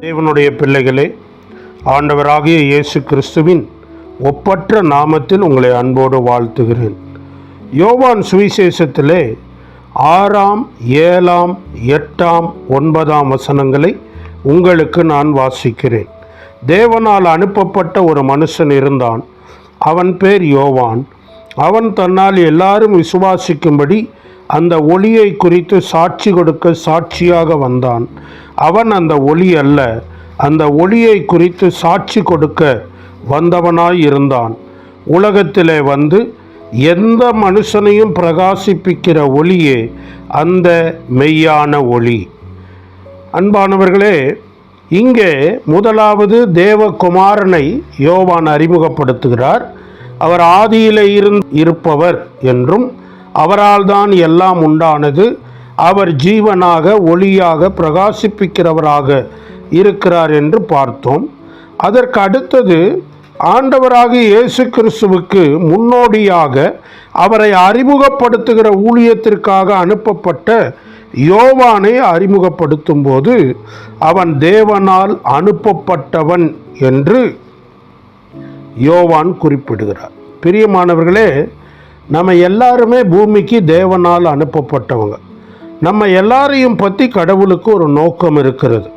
தேவனுடைய பிள்ளைகளே ஆண்டவராகிய இயேசு கிறிஸ்துவின் ஒப்பற்ற நாமத்தில் உங்களை அன்போடு வாழ்த்துகிறேன். யோவான் சுவிசேஷத்திலே ஆறாம் ஏழாம் எட்டாம் ஒன்பதாம் வசனங்களை உங்களுக்கு நான் வாசிக்கிறேன். தேவனால் அனுப்பப்பட்ட ஒரு மனுஷன் இருந்தான். அவன் பேர் யோவான். அவன் தன்னால் எல்லாரும் விசுவாசிக்கும்படி அந்த ஒளியை குறித்து சாட்சி கொடுக்க சாட்சியாக வந்தான். அவன் அந்த ஒளி அல்ல அந்த ஒளியை குறித்து சாட்சி கொடுக்க வந்தவனாய் இருந்தான் உலகத்திலே வந்து எந்த மனுஷனையும் பிரகாசிப்பிக்கிற ஒளியே அந்த மெய்யான ஒளி. அன்பானவர்களே இங்கே முதலாவது தேவகுமாரனை யோவான் அறிமுகப்படுத்துகிறார். அவர் ஆதியிலே இருந் இருப்பவர் என்றும் அவரால் தான் எல்லாம் உண்டானது. அவர் ஜீவனாக ஒளியாக பிரகாசிப்பிக்கிறவராக இருக்கிறார் என்று பார்த்தோம். அதற்கு அடுத்தது ஆண்டவராக இயேசு கிறிஸ்துவுக்கு முன்னோடியாக அவரை அறிமுகப்படுத்துகிற ஊழியத்திற்காக அனுப்பப்பட்ட யோவானை அறிமுகப்படுத்தும் போது அவன் தேவனால் அனுப்பப்பட்டவன் என்று யோவான் குறிப்பிடுகிறார். பிரியமானவர்களே நம்ம எல்லாருமே பூமிக்கு தேவனால் அனுப்பப்பட்டவங்க. நம்ம எல்லாரையும் பற்றி கடவுளுக்கு ஒரு நோக்கம் இருக்கிறது.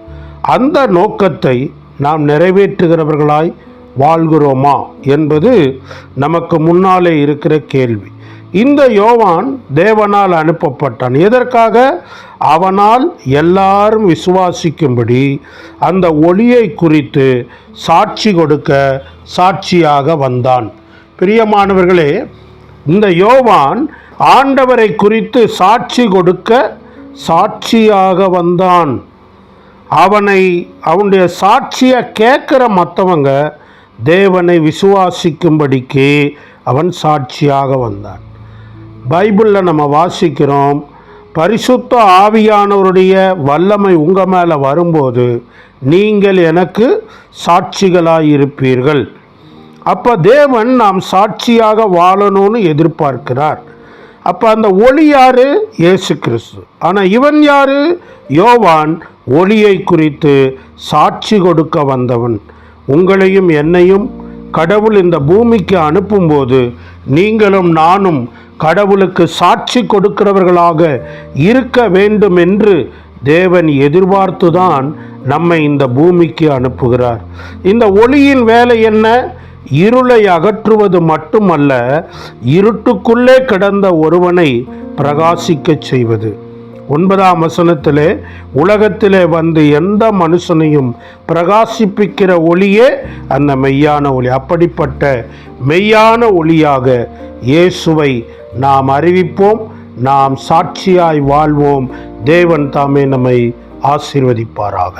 அந்த நோக்கத்தை நாம் நிறைவேற்றுகிறவர்களாய் வாழ்கிறோமா என்பது நமக்கு முன்னாலே இருக்கிற கேள்வி. இந்த யோவான் தேவனால் அனுப்பப்பட்டான். எதற்காக? அவனால் எல்லாரும் விசுவாசிக்கும்படி அந்த ஒளியை குறித்து சாட்சி கொடுக்க சாட்சியாக வந்தான். பிரியமானவர்களே இந்த யோவான் ஆண்டவரை குறித்து சாட்சி கொடுக்க சாட்சியாக வந்தான். அவனை அவனுடைய சாட்சியை கேட்குற மற்றவங்க தேவனை விசுவாசிக்கும்படிக்கு அவன் சாட்சியாக வந்தான். பைபிளில் நம்ம வாசிக்கிறோம் பரிசுத்த ஆவியானவருடைய வல்லமை உங்கள் மேலே வரும்போது நீங்கள் எனக்கு சாட்சிகளாக இருப்பீர்கள் அப்போ தேவன் நாம் சாட்சியாக வாழணும்னு எதிர்பார்க்கிறார். அப்போ அந்த ஒளி யார்? இயேசு கிறிஸ்து. ஆனால் இவன் யாரு? யோவான் ஒளியை குறித்து சாட்சி கொடுக்க வந்தவன். உங்களையும் என்னையும் கடவுள் இந்த பூமிக்கு அனுப்பும்போது நீங்களும் நானும் கடவுளுக்கு சாட்சி கொடுக்கிறவர்களாக இருக்க வேண்டும் என்று தேவன் எதிர்பார்த்துதான் நம்மை இந்த பூமிக்கு அனுப்புகிறார். இந்த ஒளியின் வேலை என்ன? இருளை அகற்றுவது மட்டுமல்ல இருட்டுக்குள்ளே கிடந்த ஒருவனை பிரகாசிக்கச் செய்வது. ஒன்பதாம் வசனத்திலே உலகத்திலே வந்து எந்த மனுஷனையும் பிரகாசிப்பிக்கிற ஒளியே அந்த மெய்யான ஒளி. அப்படிப்பட்ட மெய்யான ஒளியாக இயேசுவை நாம் அறிவிப்போம் நாம் சாட்சியாய் வாழ்வோம். தேவன் தாமே நம்மை ஆசீர்வதிப்பாராக.